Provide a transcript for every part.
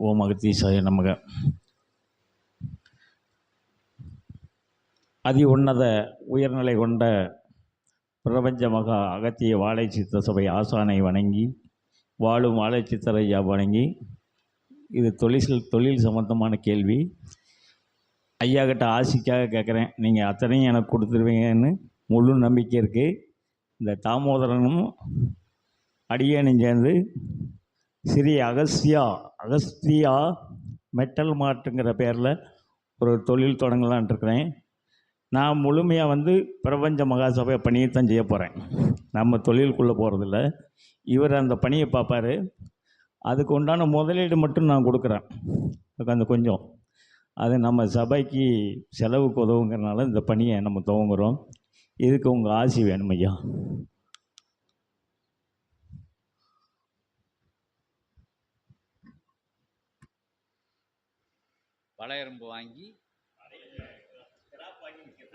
ஓம் அகத்தீசாய நமக. அதி உன்னத உயர்நிலை கொண்ட பிரபஞ்ச மகா அகத்திய வாழை சித்த சபை ஆசானை வணங்கி வாழும் வாழை சித்தரையா வணங்கி இது தொழில் தொழில் சம்பந்தமான கேள்வி. ஐயா கிட்ட ஆசிக்காக கேட்குறேன். நீங்கள் அத்தனையும் எனக்கு கொடுத்துருவீங்கன்னு முழு நம்பிக்கை இருக்குது இந்த தாமோதரனும் அடியேனும் சேர்ந்து ஸ்ரீ அகஸ்தியா அகஸ்தியா மெட்டல் மார்ட்டுங்கிற பேரில் ஒரு தொழில் தொடங்கலான்ட்டு இருக்கிறேன். நான் முழுமையாக வந்து பிரபஞ்ச மகாசபை பணியை தான் செய்ய போகிறேன் நம்ம தொழிலுக்குள்ளே போகிறதில்ல இவர் அந்த பணியை பார்ப்பாரு. அதுக்கு உண்டான முதலீடு மட்டும் நான் கொடுக்குறேன். அதுக்கு அந்த கொஞ்சம். அது நம்ம சபைக்கு செலவுக்கு உதவுங்கிறனால இந்த பணியை நம்ம துவங்குறோம். இதுக்கு உங்கள் ஆசி வேணும் ஐயா பழைய எறும்பு வாங்கி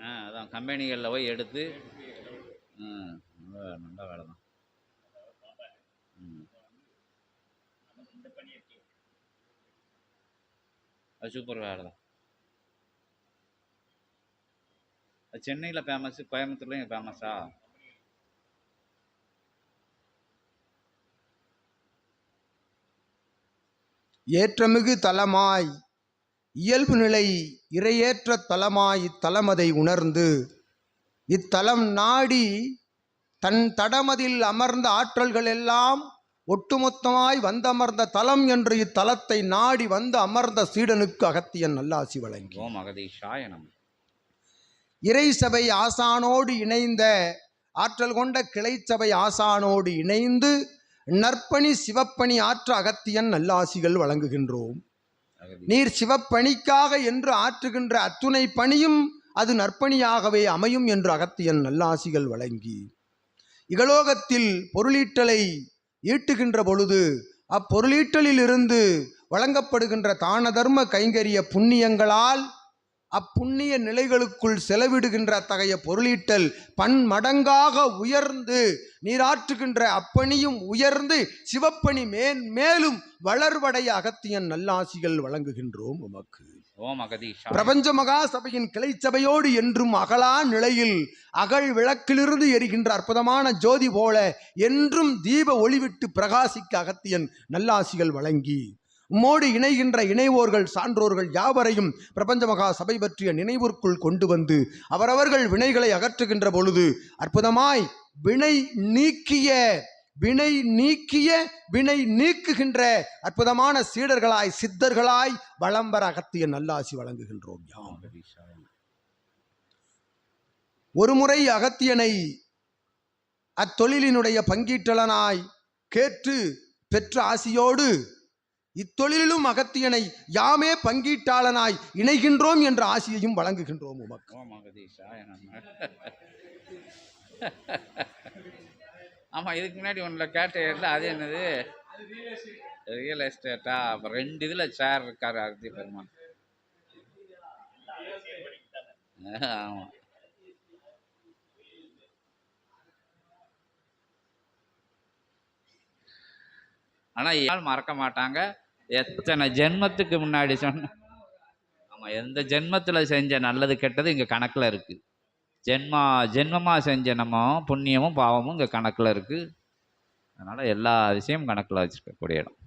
ஆ அதான் கம்பெனிகளில் போய் எடுத்து நல்ல நல்ல வேலை தான். அது சூப்பர் வேலை தான். அது சென்னையில் ஃபேமஸ் கோயம்புத்தூர்லேயும் ஃபேமஸா ஏற்றமிகு தலமாய் இயல்பு நிலை இரையேற்ற தலமாய் இத்தலமதை உணர்ந்து இத்தலம் நாடி தன் தடமதில் அமர்ந்த ஆற்றல்கள் எல்லாம் ஒட்டுமொத்தமாய் வந்தமர்ந்த தலம் என்று இத்தலத்தை நாடி வந்து அமர்ந்த சீடனுக்கு அகத்தியன் நல்லாசி வழங்கி. ஓம் அகதீஷாய நம்ம இறை சபை ஆசானோடு இணைந்த ஆற்றல் கொண்ட கிளைச்சபை ஆசானோடு இணைந்து நற்பணி சிவப்பணி ஆற்ற அகத்தியன் நல்லாசிகள் வழங்குகின்றோம். நீர் சிவப்பணிக்காக என்று ஆற்றுகின்ற அத்துணை பணியும் அது நற்பணியாகவே அமையும் என்று அகத்தியன் நல்லாசிகள் வழங்கி இகலோகத்தில் பொருளீட்டலை ஈட்டுகின்ற பொழுது அப்பொருளீட்டலில் இருந்து வழங்கப்படுகின்ற தான தர்ம கைங்கரிய புண்ணியங்களால் அப்புண்ணிய நிலைகளுக்குள் செலவிடுகின்ற அத்தகைய பொருளீட்டல் பன்மடங்காக உயர்ந்து நீராற்றுகின்ற அப்பணியும் உயர்ந்து சிவப்பணி மேன் மேலும் வளர்வடைய அகத்தியன் நல்லாசிகள் வழங்குகின்றோம் உமக்கு. ஓம் அகதீஷா. பிரபஞ்ச மகா சபையின் கிளை சபையோடு என்றும் அகலா நிலையில் அகல் விளக்கிலிருந்து எரிகின்ற அற்புதமான ஜோதி போல என்றும் தீப ஒளிவிட்டு பிரகாசிக்க அகத்தியன் நல்லாசிகள் வழங்கி உம்மோடு இணைகின்ற இணைவோர்கள் சான்றோர்கள் யாவரையும் பிரபஞ்ச மகா சபை பற்றிய நினைவிற்குள் கொண்டு வந்து அவரவர்கள் வினைகளை அகற்றுகின்ற பொழுது அற்புதமாய் வினை நீக்கிய வினை நீக்கிய வினை நீக்குகின்ற அற்புதமான சீடர்களாய் சித்தர்களாய் வளம்பர அகத்திய நல்லாசி வழங்குகின்றோம் யாம். ஒருமுறை அகத்தியனை அத்தொழிலினுடைய பங்கீட்டலனாய் கேட்டு பெற்ற ஆசியோடு இத்தொழிலும் அகத்தியனை யாமே பங்கீட்டாளனாய் இணைகின்றோம் என்ற ஆசியையும் வழங்குகின்றோம் உமக்கு. ஓம் ஆமாம் இதுக்கு முன்னாடி ஒன்றில் கேட்ட அது என்னது? ரியல் எஸ்டேட்டா அப்போ ரெண்டு இதில் சேர் இருக்காரு அகத்தி பெருமான். ஆமாம் ஆனால் யாரும் மறக்க மாட்டாங்க. எத்தனை ஜென்மத்துக்கு முன்னாடி சொன்ன? ஆமாம் எந்த ஜென்மத்தில் செஞ்ச நல்லது கெட்டது இங்கே கணக்கில் இருக்குது ஜென்மா ஜென்மமாக செஞ்ச நம்ம புண்ணியமும் பாவமும் இங்கே கணக்கில் இருக்குது அதனால் எல்லா விஷயமும் கணக்கில் வச்சுருக்கக்கூடிய இடம்.